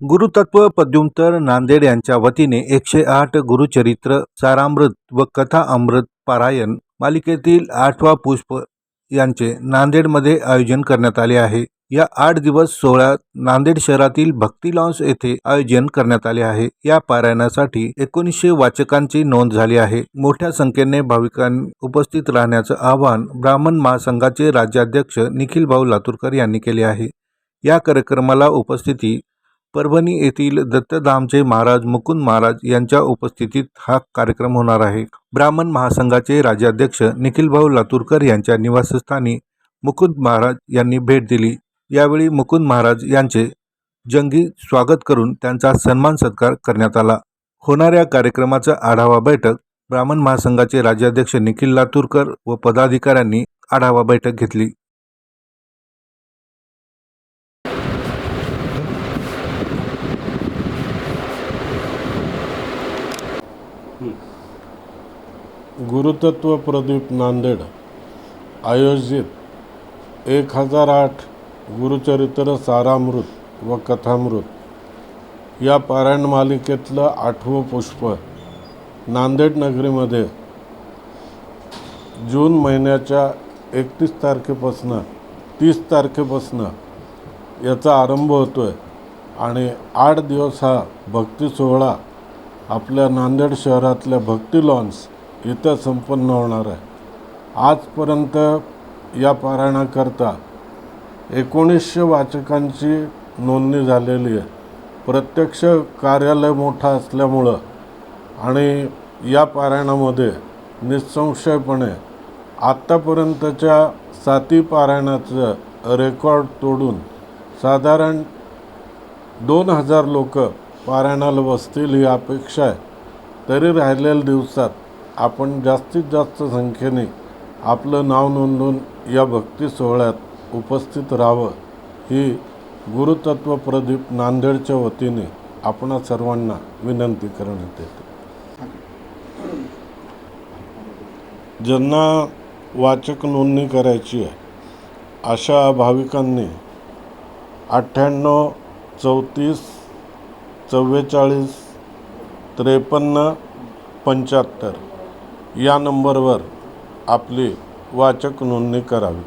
गुरुतत्व पद्युंतर नांदेड यांच्या वतीने एकशे आठ गुरुचरित्र सारामृत व कथा अमृत पारायण मालिकेतील आठवा पुष्प यांचे नांदेडमध्ये आयोजन करण्यात आले आहे. या आठ दिवस सोहळ्यात नांदेड शहरातील भक्ती लॉन्स येथे आयोजन करण्यात आले आहे. या पारायणासाठी एकोणीसशे वाचकांची नोंद झाली आहे. मोठ्या संख्येने भाविकांनी उपस्थित राहण्याचं आवाहन ब्राह्मण महासंघाचे राज्याध्यक्ष निखिल भाऊ लातूरकर यांनी केले आहे. या कार्यक्रमाला उपस्थिती परभणी येथील दत्तधामचे महाराज मुकुंद महाराज यांच्या उपस्थितीत हा कार्यक्रम होणार आहे. ब्राह्मण महासंघाचे राज्याध्यक्ष निखिलभाऊ लातूरकर यांच्या निवासस्थानी मुकुंद महाराज यांनी भेट दिली. यावेळी मुकुंद महाराज यांचे जंगी स्वागत करून त्यांचा सन्मान सत्कार करण्यात आला. होणाऱ्या कार्यक्रमाचा आढावा बैठक ब्राह्मण महासंघाचे राज्याध्यक्ष निखिल लातूरकर व पदाधिकाऱ्यांनी आढावा बैठक घेतली. गुरुतत्व प्रदीप नांदेड आयोजित एक हजार आठ गुरुचरित्र सारामृत व कथामृत. या पारायण मालिकेतलं आठवं पुष्प नांदेड नगरीमध्ये जून महिन्याच्या एकतीस तारखेपासनं तीस तारखेपासनं याचा आरंभ होतो आहे आणि आठ दिवस हा भक्ती सोहळा आपल्या नांदेड शहरातल्या भक्ती लॉन्स इथं संपन्न होणार आहे. आजपर्यंत या पारायणाकरता एकोणीसशे वाचकांची नोंदणी झालेली आहे. प्रत्यक्ष कार्यालय मोठा असल्यामुळं आणि या पारायणामध्ये निसंशयपणे आत्तापर्यंतच्या साती पारायणाचं रेकॉर्ड तोडून साधारण दोन हजार लोक पारायणाला बसतील ही अपेक्षा आहे. तरी राहिलेल्या दिवसात आपण जास्तीत जास्त संख्येने आपलं नाव नोंदवून या भक्ती सोहळ्यात उपस्थित राहावं ही गुरुतत्व प्रदीप नांदेडच्या वतीने आपणा सर्वांना विनंती करण्यात येते. ज्यांना वाचक नोंदणी करायची आहे अशा भाविकांनी अठ्ठ्याण्णव चौतीस चव्वेचाळीस त्रेपन्न पंच्याहत्तर या नंबरवर आपली वाचक नोंदणी करावी.